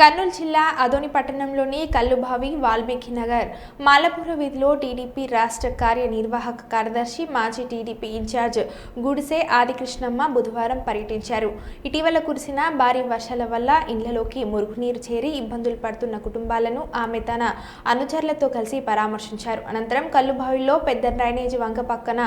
కర్నూలు జిల్లా అదోని పట్టణంలోని కల్లుబావి వాల్మీకి నగర్ మాలపుర వీధిలో టీడీపీ రాష్ట్ర కార్యనిర్వాహక కార్యదర్శి మాజీ టీడీపీ ఇన్ఛార్జ్ గుడిసే ఆదికృష్ణమ్మ బుధవారం పర్యటించారు. ఇటీవల కురిసిన భారీ వర్షాల వల్ల ఇండ్లలోకి మురుగునీరు చేరి ఇబ్బందులు పడుతున్న కుటుంబాలను ఆమె తన అనుచరులతో కలిసి పరామర్శించారు. అనంతరం కల్లుబావిలో పెద్ద డ్రైనేజీ వంక పక్కన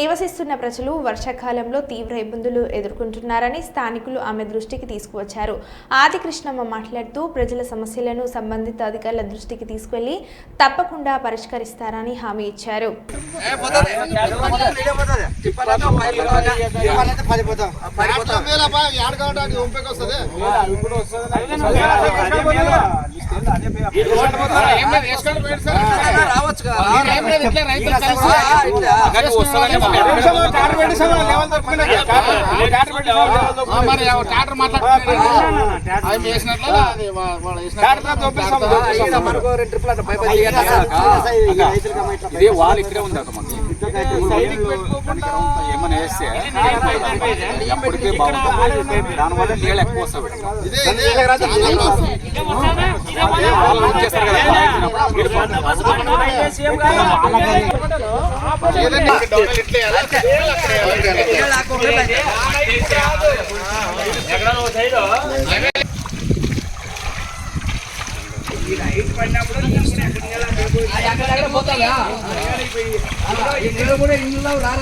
నివసిస్తున్న ప్రజలు వర్షాకాలంలో తీవ్ర ఇబ్బందులు ఎదుర్కొంటున్నారని స్థానికులు ఆమె దృష్టికి తీసుకువచ్చారు. ఆదికృష్ణమ్మ మాట్లాడుతూ ప్రజల సమస్యలను సంబంధిత అధికారుల దృష్టికి తీసుకెళ్ళి తప్పకుండా పరిష్కరిస్తారని హామీ ఇచ్చారు ఇది వాళ్ళు ఇక్కడే ఉంది మనకి ఏమైనా వేస్తే ఎప్పటికీ బాగుంటుంది? దానివల్ల నీళ్ళు ఎక్కువ వస్తాయి అదే వాళ్ళు ఏం చేస్తారు కదా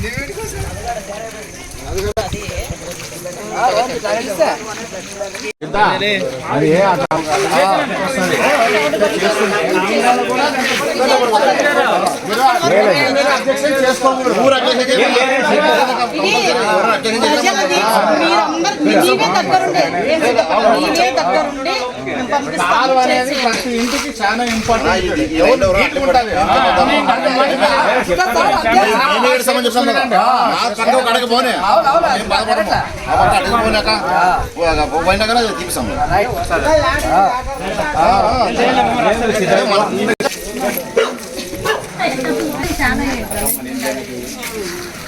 మేము పంపిస్తాం అనేది ప్రతి ఇంటికి చాలా ఇంపార్టెంట్ ఎవరు నీట్గా ఉండాలి. నేను ఏడు సంవత్సరాలు చెప్తాను కదా. నా పండుగ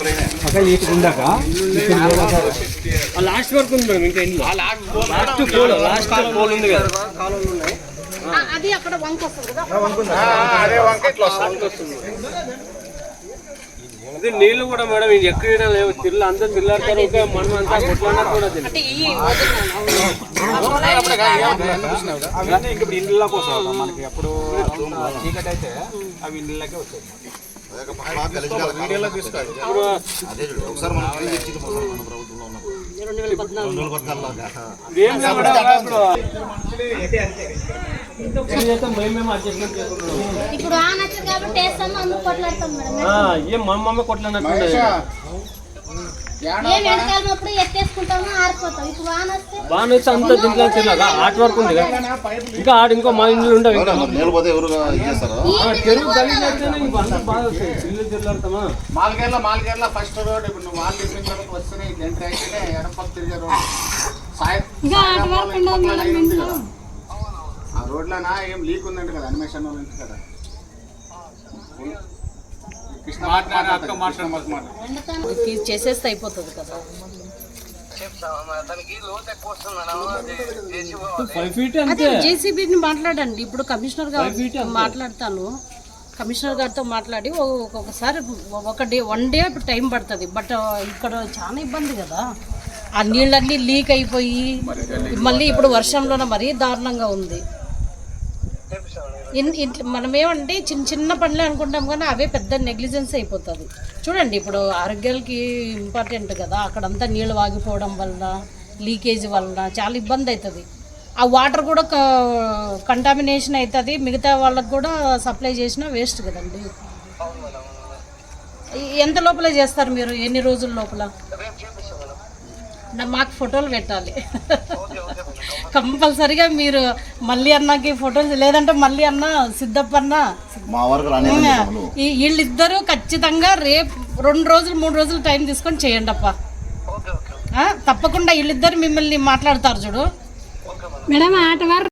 తీపిస్తాం. లాస్ట్ వరకు ఉంది మేడం ఇంకా ఇంట్లో లాస్ట్ పోల్ లాస్ట్ పోల్ ఉంది కదా అది అక్కడ వంక వస్తుంది కదా ఇది నీళ్ళు కూడా మేడం ఇది ఎక్కడ లేవు తిల్లు అందరూ తిల్లాడతారు ఒక మనం అంతా కొట్లాడినా కూడా తెలియదు అంటే ఈ అవన్నీ ఇంక ఇండ్లలోకి వస్తాయి మనకి ఎప్పుడు చీకటి అయితే అవి ఇండ్లకే వచ్చాయి ఇప్పుడు. ఒకసారి మనం ప్రభుత్వంలో ఉన్నప్పుడు. రెండు వేల. ఏం ఇప్పుడు ఆ నచ్చదు కాబట్టి వేస్తాము అందుకు కొట్లాడతాం మేడం మన మమ్మీ కొట్లాడినట్టు వాన వచ్చి అంతా దీంట్లో ఆర్ట్ వర్క్ ఉంది కదా. ఇంకా ఆడ ఇంకో మా ఇంట్లో ఉండవు ఇంకా. అవునా? నీళ్ళు పోతే ఎవరు ఇది చేస్తారా ఆ, చెరువు గలీజ్ అయితేనే ఇంక అంతా బాగా వస్తాయి. ఇల్లు తిల్లాడతామా మాల్కేర్ల మాల్కేర్ల ఫస్ట్ రోడ్ ఇప్పుడు నువ్వు మాల్ చెప్పిన తర్వాత వస్తేనే ఇది ఎంటర్ అయితేనే ఎడం పక్క తిరిగే రోడ్ సాయం ఆ రోడ్లోనా ఏం లీక్ ఉందంట కదా అనిమేషన్ వాళ్ళు ఉంది కదా కృష్ణ అక్క మాట్లాడు ఇది చేసేస్తే అయిపోతుంది కదా. జేసీబీని మాట్లాడండి. ఇప్పుడు కమిషనర్ గారు మాట్లాడతాను. కమిషనర్ గారితో మాట్లాడి ఒ- ఒక్కొక్కసారి ఒక డే వన్ డే టైం పడుతుంది. బట్ ఇక్కడ చాలా ఇబ్బంది కదా. ఆ నీళ్ళన్నీ లీక్ అయిపోయి మళ్ళీ ఇప్పుడు వర్షంలోనే మరీ దారుణంగా ఉంది. ఇన్- ఇట్ల- మనం ఏమంటే చిన్న చిన్న పనులే అనుకుంటాం కానీ అవే పెద్ద నెగ్లిజెన్స్ అయిపోతుంది. చూడండి ఇప్పుడు ఆరోగ్యాలకి ఇంపార్టెంట్ కదా. అక్కడంతా నీళ్ళు వాగిపోవడం వల్ల లీకేజ్ వలన చాలా ఇబ్బంది అవుతుంది ఆ వాటర్ కూడా కంటామినేషన్ అవుతుంది మిగతా వాళ్ళకి కూడా సప్లై చేసినా వేస్ట్ కదండి. ఎంత లోపల చేస్తారు మీరు? ఎన్ని రోజుల లోపల? మాకు ఫోటోలు పెట్టాలి. కంపల్సరిగా మీరు మళ్ళీ అన్నకి ఫోటోలు లేదంటే మళ్ళీ అన్న సిద్ధప్ప అన్న. మా వరకు రాని ఈ- వీళ్ళిద్దరూ ఖచ్చితంగా రేపు రెండు రోజులు మూడు రోజులు టైం తీసుకొని చేయండి అప్ప. తప్పకుండా వీళ్ళిద్దరు మిమ్మల్ని మాట్లాడతారు చూడు. మేడం ఆటవారు